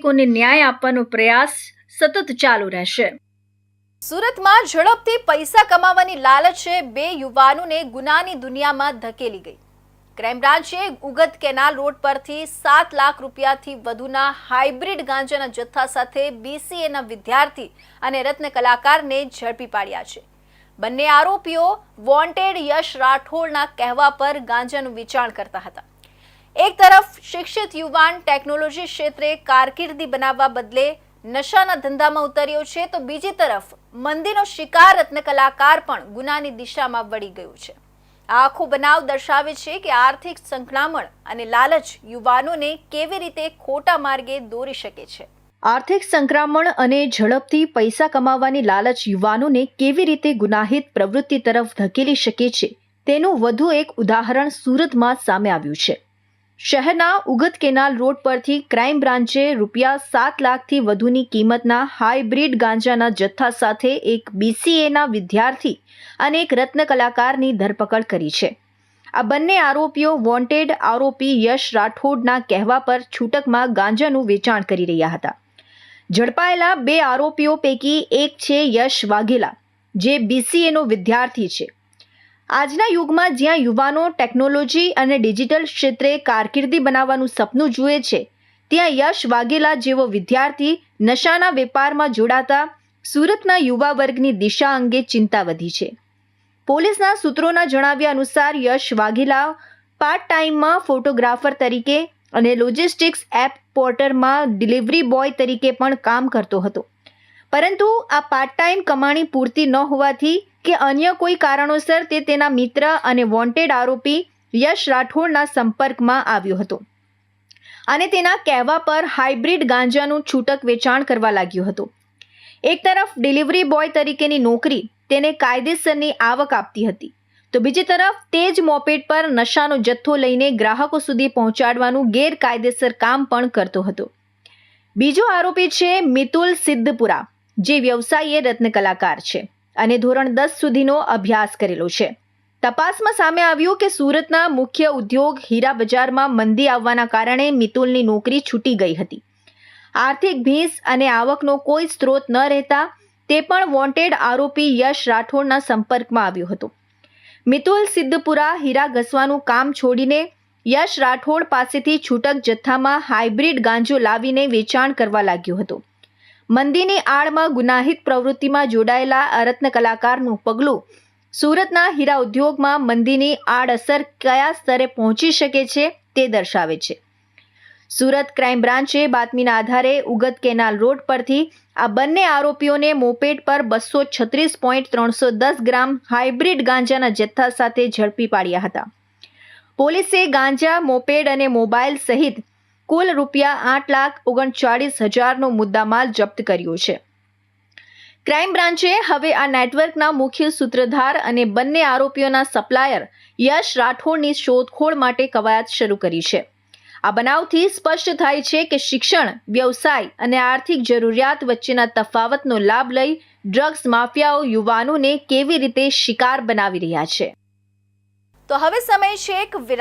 નાગરિકોને ન્યાય આપવાનો પ્રયાસ સતત ચાલુ રહેશે. સુરતમાં ઝડપથી પૈસા કમાવાની લાલચે બે યુવાનોને ગુનાની દુનિયામાં ધકેલી ગઈ. ક્રાઇમ ઉગત કેનાલ રોડ પરથી સાત લાખ રૂપિયાથી વધુના હાઇબ્રિડ ગાંજાના જથ્થા સાથે બીસીએના વિદ્યાર્થી અને રત્ન કલાકારને ઝડપી પાડ્યા છે. બંને આરોપીઓ વોન્ટેડ યશ રાઠોડના કહેવા પર ગાંજાનું વેચાણ કરતા હતા. એક તરફ શિક્ષિત યુવાન ટેકનોલોજી ક્ષેત્રે કારકિર્દી બનાવવા બદલે નશાના ધંધામાં ઉતર્યો છે, તો બીજી તરફ મંદીનો શિકાર રત્ન કલાકાર પણ ગુનાની દિશામાં વળી ગયું છે. આ આખો બનાવ દર્શાવે છે કે આર્થિક સંકળામણ અને લાલચ યુવાનોને કેવી રીતે ખોટા માર્ગે દોરી શકે છે. આર્થિક સંક્રમણ અને ઝડપથી પૈસા કમાવાની લાલચ યુવાનોને કેવી રીતે ગુનાહિત પ્રવૃત્તિ તરફ ધકેલી શકે છે, તેનું વધુ એક ઉદાહરણ સુરતમાં સામે આવ્યું છે. શહેરના ઉગત કેનાલ રોડ પરથી ક્રાઇમ બ્રાન્ચે રૂપિયા સાત લાખથી વધુની કિંમતના હાઇબ્રિડ ગાંજાના જથ્થા સાથે એક બીસીએના વિદ્યાર્થી અને એક રત્ન કલાકારની ધરપકડ કરી છે. આ બંને આરોપીઓ વોન્ટેડ આરોપી યશ રાઠોડના કહેવા પર છૂટકમાં ગાંજાનું વેચાણ કરી રહ્યા હતા. ઝડપાયેલા બે આરોપીઓ પૈકી એક છે યશ વાઘેલા, જે બીસીએનો વિદ્યાર્થી છે. આજના યુગમાં જ્યાં યુવાનો ટેકનોલોજી અને ડિજિટલ ક્ષેત્રે કારકિર્દી બનાવવાનું સપનું જુએ છે, ત્યાં યશ વાઘેલા જેવો વિદ્યાર્થી નશાના વેપારમાં જોડાતા સુરતના યુવા વર્ગની દિશા અંગે ચિંતા વધી છે. પોલીસના સૂત્રોના જણાવ્યા અનુસાર યશ વાઘેલા પાર્ટ ટાઈમમાં ફોટોગ્રાફર તરીકે અને લોજિસ્ટિક્સ એપ પોર્ટરમાં ડિલિવરી બોય તરીકે પણ કામ કરતો હતો. પરંતુ આ પાર્ટ ટાઈમ કમાણી પૂરતી ન હોવાથી કે અન્ય કોઈ કારણોસર તે તેના મિત્ર અને વોન્ટેડ આરોપી યશ રાઠોડના સંપર્કમાં આવ્યો હતો. અને તેના કહેવા પર હાઇબ્રિડ ગાંજાનું છૂટક વેચાણ કરવા લાગ્યો હતો. એક તરફ ડિલિવરી બોય તરીકેની નોકરી તેને કાયદેસરની આવક આપતી હતી. તો બીજી તરફ તે જ મોપેડ પર નશાનો જથ્થો લઈને ગ્રાહકો સુધી પહોંચાડવાનું ગેરકાયદેસર કામ પણ કરતો હતો. બીજો આરોપી છે મિતુલ સિદ્ધપુરા, જે વ્યવસાયે રત્ન કલાકાર છે. અને ધોરણ દસ સુધીનો અભ્યાસ કરેલો છે. તપાસમાં સામે આવ્યું કે સુરતના મુખ્ય ઉદ્યોગ હીરા બજારમાં મંદી આવવાના કારણે મિતુલની નોકરી છૂટી ગઈ હતી. આર્થિક ભીંસ અને આવકનો કોઈ સ્ત્રોત ન રહેતા તે પણ વોન્ટેડ આરોપી યશ રાઠોડના સંપર્કમાં આવ્યો હતો. મિતુલ સિદ્ધપુરા હીરા ઘસવાનું કામ છોડીને યશ રાઠોડ પાસેથી છૂટક જથ્થામાં હાઇબ્રિડ ગાંજો લાવીને વેચાણ કરવા લાગ્યો હતો. મંદીની આડમાં ગુનાહિત પ્રવૃત્તિમાં જોડાયેલા આ કલાકારનું પગલું સુરતના હીરા ઉદ્યોગમાં મંદીની આડઅસર કયા સ્તરે પહોંચી શકે છે તે દર્શાવે છે. સુરત ક્રાઇમ બ્રાન્ચે બાતમીના આધારે ઉગત કેનાલ રોડ પરથી આ બંને આરોપીઓને મોપેડ પર બસો છત્રીસ પોઈન્ટ ત્રણસો દસ ગ્રામ હાઇબ્રિડ ગાંજાના જથ્થા સાથે ઝડપી પાડ્યા હતા. પોલીસે ગાંજા, મોપેડ અને મોબાઈલ સહિત કુલ રૂપિયા આઠ લાખ ઓગણચાળીસ હજારનો મુદ્દામાલ જપ્ત કર્યો છે. ક્રાઇમ બ્રાન્ચે હવે આ નેટવર્કના મુખ્ય સૂત્રધાર અને બંને આરોપીઓના સપ્લાયર યશ રાઠોડની શોધખોળ માટે કવાયત શરૂ કરી છે. આ બનાવથી સ્પષ્ટ થાય છે કે શિક્ષણ, વ્યવસાય અને આર્થિક જરૂરિયાત વચ્ચેના તફાવતનો લાભ લઈ ડ્રગ્સ માફિયાઓ યુવાનોને કેવી રીતે શિકાર બનાવી રહ્યા છે. તો હવે સમય છે એક વિરામ.